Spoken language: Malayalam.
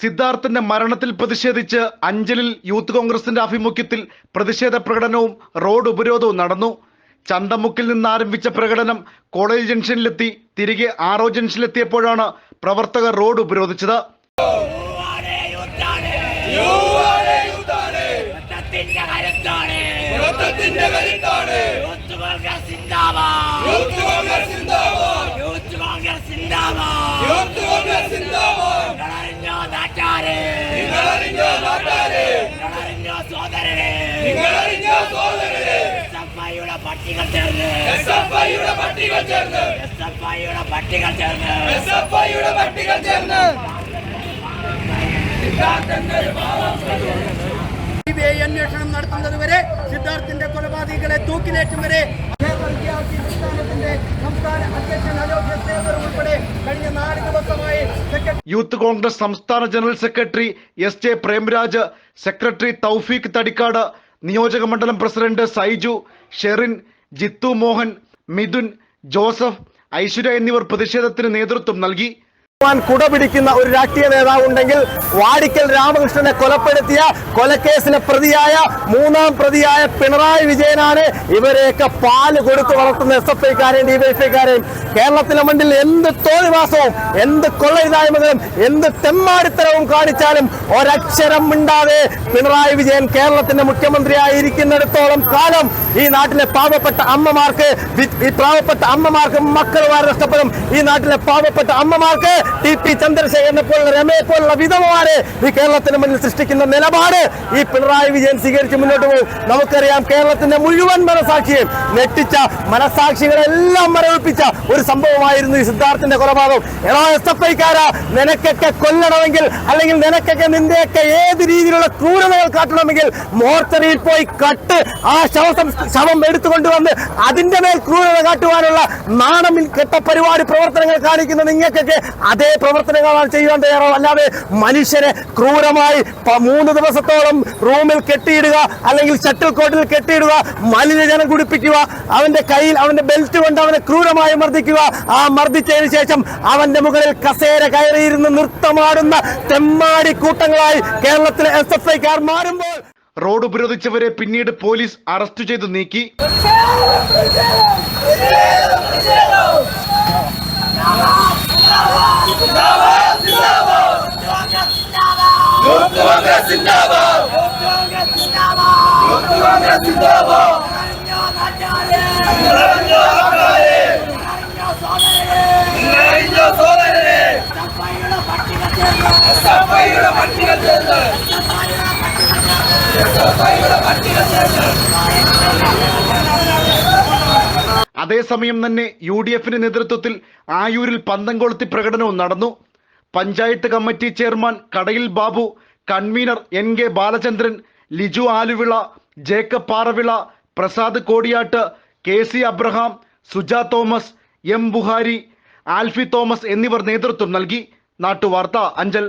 സിദ്ധാർത്ഥന്റെ മരണത്തിൽ പ്രതിഷേധിച്ച് അഞ്ചലിൽ യൂത്ത് കോൺഗ്രസിന്റെ ആഭിമുഖ്യത്തിൽ പ്രതിഷേധ പ്രകടനവും റോഡ് ഉപരോധവും നടന്നു ചന്തമുക്കിൽ നിന്ന് ആരംഭിച്ച പ്രകടനം കോളേജ് ജംഗ്ഷനിലെത്തി തിരികെ ആറോ ജംഗ്ഷനിലെത്തിയപ്പോഴാണ് പ്രവർത്തകർ റോഡ് ഉപരോധിച്ചത് യൂത്ത് കോൺഗ്രസ് സിന്ദാബാദ് യൂത്ത് കോൺഗ്രസ് സിന്ദാബാദ് യൂത്ത് കോൺഗ്രസ് സിന്ദാബാദ് നിങ്ങളറിഞ്ഞോ നാട്ടാരെ നിങ്ങളറിഞ്ഞോ നാട്ടാരെ എസ്എഫ്ഐയുടെ പട്ടികൾ ചേർന്ന്. എസ്എഫ്ഐയുടെ പട്ടികൾ ചേർന്ന്. എസ്എഫ്ഐയുടെ പട്ടികൾ ചേർന്ന്. എസ്എഫ്ഐയുടെ പട്ടികൾ അന്വേഷണം നടത്തുന്നത് വരെ സിദ്ധാർത്ഥിന്റെ കൊലപാതകികളെ തൂക്കിലേറ്റും വരെ സംസ്ഥാന അധ്യക്ഷൻ അലോക് ഉൾപ്പെടെ കഴിഞ്ഞ നാല് ദിവസമായി യൂത്ത് കോൺഗ്രസ് സംസ്ഥാന general secretary S J Premraj secretary Thoufeeq Thadikkad നിയോജക മണ്ഡലം പ്രസിഡന്റ് സൈജു ഷെറിൻ ജിത്തു മോഹൻ മിഥുൻ ജോസഫ് ഐശ്വര്യ എന്നിവർ പ്രതിഷേധത്തിന് നേതൃത്വം നൽകി. കുട പിടിക്കുന്ന ഒരു രാഷ്ട്രീയ നേതാവ് ഉണ്ടെങ്കിൽ വാടിക്കൽ രാമകൃഷ്ണനെ കൊലപ്പെടുത്തിയ കൊലക്കേസിലെ പ്രതിയായ മൂന്നാം പ്രതിയായ പിണറായി വിജയനാണ് ഇവരെയൊക്കെ പാൽ കൊടുത്തു വളർത്തുന്ന എസ് എഫ് ഐക്കാരെയും ഡിവൈഎഫ്ഐക്കാരെയും കേരളത്തിലെ മണ്ണിൽ എന്ത് തോന്നിവാസവും എന്ത് കൊള്ളയില്ലായ്മകളും എന്ത് തെമ്മാടിത്തരവും കാണിച്ചാലും ഒരക്ഷരം മിണ്ടാതെ പിണറായി വിജയൻ കേരളത്തിന്റെ മുഖ്യമന്ത്രിയായിരിക്കുന്നിടത്തോളം കാലം ഈ നാട്ടിലെ പാവപ്പെട്ട അമ്മമാർക്ക് ഈ പാവപ്പെട്ട അമ്മമാർക്ക് മക്കളുമാർ നഷ്ടപ്പെടും ഈ നാട്ടിലെ പാവപ്പെട്ട അമ്മമാർക്ക് ടി പി ചന്ദ്രശേഖരനെ പോലുള്ള രമയെ പോലുള്ള വിധവമാരെ ഈ കേരളത്തിന് മുന്നിൽ സൃഷ്ടിക്കുന്ന നിലപാട് ഈ പിണറായി വിജയൻ സ്വീകരിച്ച് മുന്നോട്ട് പോകും. നമുക്കറിയാം കേരളത്തിന്റെ മുഴുവൻ മനസാക്ഷിയും ഞെട്ടിച്ച മനസാക്ഷികളെല്ലാം മരവിപ്പിച്ച ഒരു സംഭവമായിരുന്നു ഈ സിദ്ധാർത്ഥിന്റെ കൊലപാതകം. എടാ എസ് എഫ് ഐക്കാരാ നിനക്കൊക്കെ കൊല്ലണമെങ്കിൽ അല്ലെങ്കിൽ നിനക്കൊക്കെ നിന്റെയൊക്കെ ഏത് രീതിയിലുള്ള ക്രൂരതകൾ കാട്ടണമെങ്കിൽ മോർച്ചറിയിൽ പോയി കട്ട് ആ ശവസം ശവം എടുത്തുകൊണ്ടുവന്ന് അതിന്റെ മേൽ ക്രൂരത കാട്ടുവാനുള്ള നാണം കെട്ട പരിപാടി പ്രവർത്തനങ്ങൾ കാണിക്കുന്ന നിങ്ങൾക്കൊക്കെ അതേ പ്രവർത്തനങ്ങളാണ് ചെയ്യുവാൻ തയ്യാറാണ് അല്ലാതെ മനുഷ്യരെ ക്രൂരമായി മൂന്ന് ദിവസത്തോളം റൂമിൽ കെട്ടിയിടുക അല്ലെങ്കിൽ ഷട്ടിൽ കോട്ടിൽ കെട്ടിയിടുക മലിനജനം കുടിപ്പിക്കുക അവന്റെ കയ്യിൽ അവന്റെ ബെൽറ്റ് കൊണ്ട് അവനെ ക്രൂരമായി മർദ്ദിക്കുക ആ മർദ്ദിച്ചതിന് ശേഷം അവന്റെ മുകളിൽ കസേര കയറിയിരുന്ന് നൃത്തമാടുന്ന തെമ്മാടി കൂട്ടങ്ങളായി കേരളത്തിലെ എസ് എഫ് ഐക്കാർ മാറുമ്പോൾ റോഡ് ഉപരോധിച്ചവരെ പിന്നീട് പോലീസ് അറസ്റ്റ് ചെയ്ത് നീക്കി യൂത്ത് കോൺഗ്രസ് സിന്ദാബാദ് കോൺഗ്രസ് സിന്ദാബാദ് യൂത്ത് കോൺഗ്രസ് സിന്ദാബാദ് നിങ്ങളറിഞ്ഞോ നാട്ടാരെ നിങ്ങളറിഞ്ഞോ നാട്ടാരെ നിങ്ങളറിഞ്ഞോ സോദരരെ പട്ടികൾ ചേർന്ന് അതേസമയം തന്നെ യു ഡി എഫിന്റെ നേതൃത്വത്തിൽ ആയൂരിൽ പന്തം കൊളുത്തി പ്രകടനവും നടന്നു. Panchayat committee chairman Kadayil Babu convener N K Balachandran Liju Aluvila Jacob Paravila Prasad Kodiyattu K C Abraham Suja Thomas M Buhari Alphy Thomas എന്നിവർ നേതൃത്വം നൽകി. നാട്ടുവാർത്ത അഞ്ചൽ.